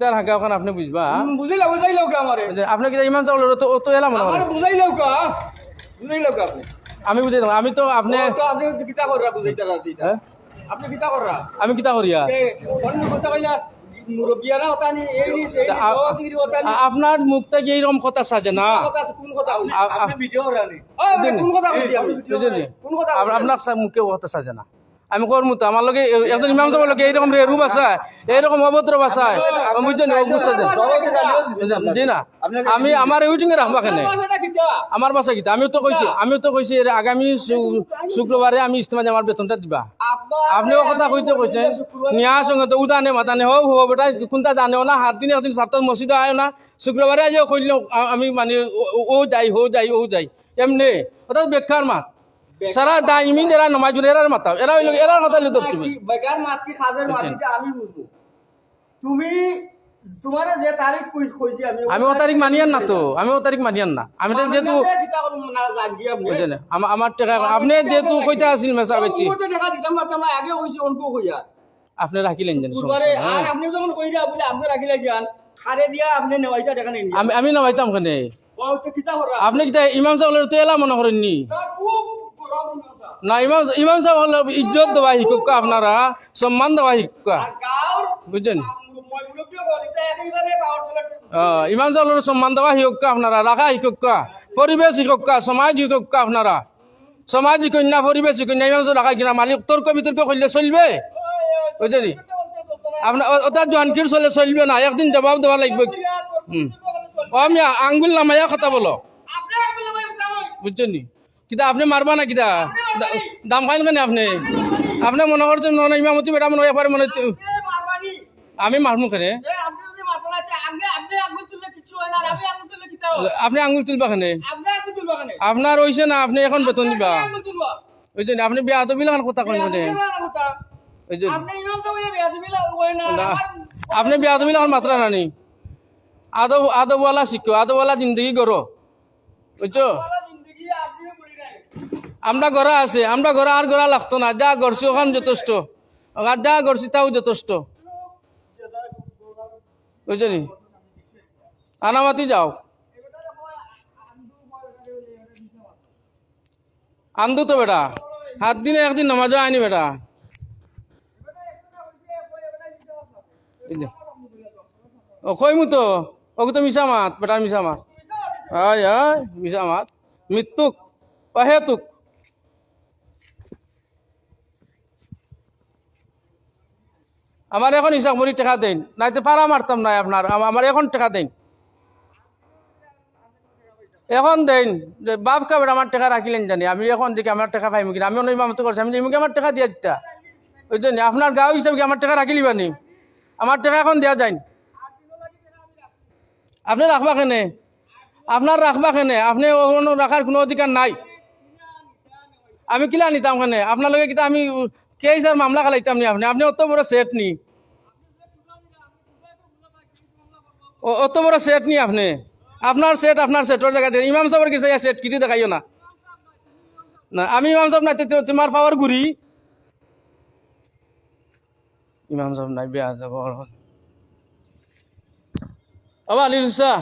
কিতার হাঁকা ওখানে আপনি বুঝবা? বুঝাইলা বুঝাইলাও কা আমারে। আপনি কিতা ইমান চাউলের তো তো এলাম না আমারে বুঝাইলাও কা বুঝাইলাও কা আপনি। আমি বুঝাই। আমি তো আপনি তো আপনি কিতা কররা বুঝাইতা রাতি হ্যাঁ? আপনি কিতা কররা? আমি কিতা করিয়া অন্য কথা কইলা আপনার মুখটা কি এইরকম কথা সাজে না? বুঝলি আপনার মুখে কথা সাজে না। আমি করমু তো, আমার লগে একজন ইমাম সাহেবের লগে এইরকম রেরু বাসায় এইরকম অভদ্র বাসায় বুঝছেন জি না, আমি আমার উইটিং এ রাখবা কেন? আমার বাসা কিতা আমিও তো কইছি, আমিও তো কইছি আগামী শুক্রবারে আমি ইস্তেমা আমার বেতনটা দিবা। আপনিও কথা কইতে কইছেন, নিয়া সঙ্গে তো উদানে মাতানে হোক হো বেটা, কোনটা জানেও না, হাত দিনে একদিন সপ্তাহ মসজিদে আয় না, শুক্রবারে আজ কইল আমি মানে ও যাই হো যাই, ও যাই। এমনি, ওটা বেকার মাত সারা দাইমিন এরা নমাজ পড়ে এরার মাতাও এরা হইল এরার কথা লিখতে কি বেকার মাত কি খাজের মাত এটা আমি বুঝব। তুমি তোমারে যে তারিখ কই- কইছি আমি আমি ও তারিখ মানিয়ান না তো আমি ও তারিখ মানিয়ান না। আমি তো যেহেতু কিতা আমার আমার টাকা আপনি যেহেতু কইতে আসিল মেসা বেচি। দেখা দিতাম পারতাম না আগে কইছি অনকো কইয়া। আপনি রাখিলেন জানি বুধবারে আর আপনি যখন কইরা বলে আপনি রাখিলে জ্ঞান খারে দিয়া আপনি নেওয়াইতা দেখা নেই আমি আমি না ভাইতাম কেন? ও তো কিতা করা? আপনি কি ইমাম সাহেবের তো এলা মনে করেননি? না ইমাম ইমাম সাহেব হলো ইজ্জত দেওয়া শিক্ষক আপনারা? সম্মান দেওয়া শিক্ষক বুঝছেন? ইমাম সাহেবের সম্মান দেওয়া শিক্ষক আপনারা? রাখা শিক্ষক পরিবেশ শিক্ষক সমাজ শিক্ষক আপনারা? সমাজ কন্যা পরিবেশ কন্যা ইমাম সাহেব রাখা কিনা? মালিক তর্ক বিতর্ক করলে চলবে? বুঝলি আপনার ওটা জোয়ানকির চলে চলবে না। একদিন জবাব দেওয়া লাগবে হুম। ও আমি আঙ্গুল নামাইয়া কথা বলে। বুঝছেন কিতা আপনি মারবা না কিতা? দা- দাম খাইন কেন আপনি? আপনি মনে করছেন মনে ইমামতি বেটা মনে একবার মনে আমি মারমু কেন? আপনি আপনি তুলবা কেন? আপনার হইছে না আপনি এখন বেতন দিবা। তুলবা। বুঝছেন আপনি বিয়া তো বিলাখান কথা কেন ওই না আপনি বিয়া তো বিলাখান মাত্রা নানি আদব আদবওয়ালা শিখো আদবওয়ালা জিন্দগি করো বুঝছ? আমরা ঘরে আছে, আমরা ঘরে আর ঘোরা লাগতো না, যা গড়ছি ওখান যথেষ্ট। আর যা করছি তাও যথেষ্ট। বুঝলি? আনামাতি যাও। আন্দু তো বেটা হাত দিনে একদিন নামাজও আইনি বেটা? ও কইমু তো ওকে তো মিশা মাত বেটার মিশা মাত। হয় হয় মিশা মাত। মৃত্যুক, অহেতুক। আমার এখন হিসাব করি টাকা দেন নাইতে পারা মারতাম নাই আপনার, আম- আমার এখন টাকা দেন। এখন দেন বাপ কাবের আমার টাকা রাখিলেন জানি, আমি এখন দেখি আমার টাকা পাইম কিনা, আমি অন্য ইমামতি করছি, আমি ইমুকে আমার টাকা দিয়ে দিতা। বুঝছেন আপনার গাঁও হিসাবে কি আমার টাকা রাখিলি বানি? আমার টাকা এখন দেওয়া যায় আপনি রাখবা কেনে? আপনার রাখবা কেনে? আপনি রাখার কোনো অধিকার নাই। আমি কিলা নিতাম কেনে? আপনার লগে কিতা আমি কে স্যার মামলা খালাইতাম নি আপনি? আপনি অত বড় সেট নি। অত বড় সেট নি আপনি? আপনার সেট আপনার সেটর জায়গাতে। ইমাম সাহেবের কিছু সেট কিটি দেখাইও না। না, আমি ইমাম সাহেব নাই তোমার পাওয়ার ঘুরি ইমাম সাহেব নাই, বেয়া যাব আবার আলী হুসা